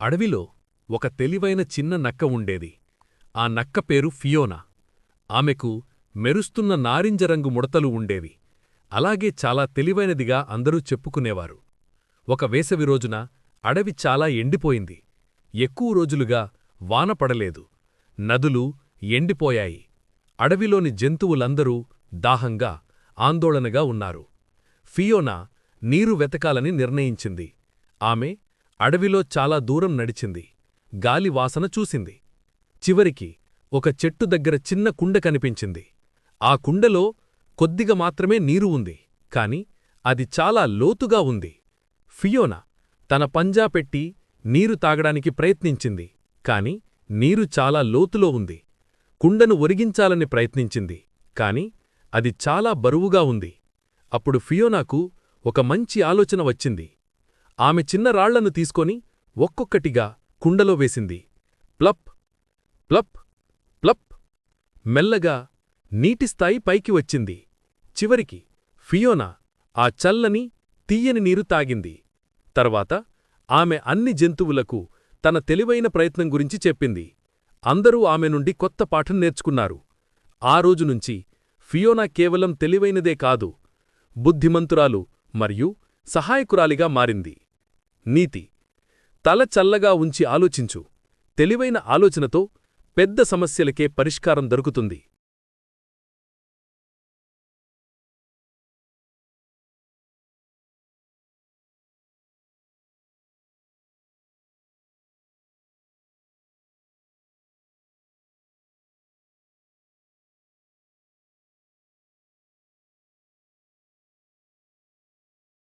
అడవిలో ఒక తెలివైన చిన్న నక్క ఉండేది. ఆ నక్క పేరు ఫియోనా. ఆమెకు మెరుస్తున్న నారింజరంగు ముడతలు ఉండేవి. అలాగే చాలా తెలివైనదిగా అందరూ చెప్పుకునేవారు. ఒక వేసవి రోజున అడవి చాలా ఎండిపోయింది. ఎక్కువ రోజులుగా వాన పడలేదు. నదులు ఎండిపోయాయి. అడవిలోని జంతువులందరూ దాహంగా ఆందోళనగా ఉన్నారు. ఫియోనా నీరు వెతకాలని నిర్ణయించింది. ఆమె అడవిలో చాలా దూరం నడిచింది. గాలి వాసన చూసింది. చివరికి ఒక చెట్టు దగ్గర చిన్న కుండ కనిపించింది. ఆ కుండలో కొద్దిగా మాత్రమే నీరు ఉంది కాని అది చాలా లోతుగా ఉంది. ఫియోనా తన పంజా పెట్టి నీరు తాగడానికి ప్రయత్నించింది కాని నీరు చాలా లోతులో ఉంది. కుండను ఒరిగించాలని ప్రయత్నించింది కాని అది చాలా బరువుగా ఉంది. అప్పుడు ఫియోనాకు ఒక మంచి ఆలోచన వచ్చింది. ఆమె చిన్న రాళ్ళను తీసుకొని ఒక్కొక్కటిగా కుండలో వేసింది. ప్లప్ ప్లప్ ప్లప్. మెల్లగా నీటి స్థాయి పైకి వచ్చింది. చివరికి ఫియోనా ఆ చల్లని తీయని నీరు తాగింది. తర్వాత ఆమె అన్ని జంతువులకు తన తెలివైన ప్రయత్నం గురించి చెప్పింది. అందరూ ఆమె నుండి కొత్త పాఠం నేర్చుకున్నారు. ఆ రోజునుంచి ఫియోనా కేవలం తెలివైనదే కాదు బుద్ధిమంతురాలు మరియు సహాయకురాలిగా మారింది. నీతి. తల చల్లగా ఉంచి ఆలోచించు. తెలివైన ఆలోచనతో పెద్ద సమస్యలకే పరిష్కారం దొరుకుతుంది.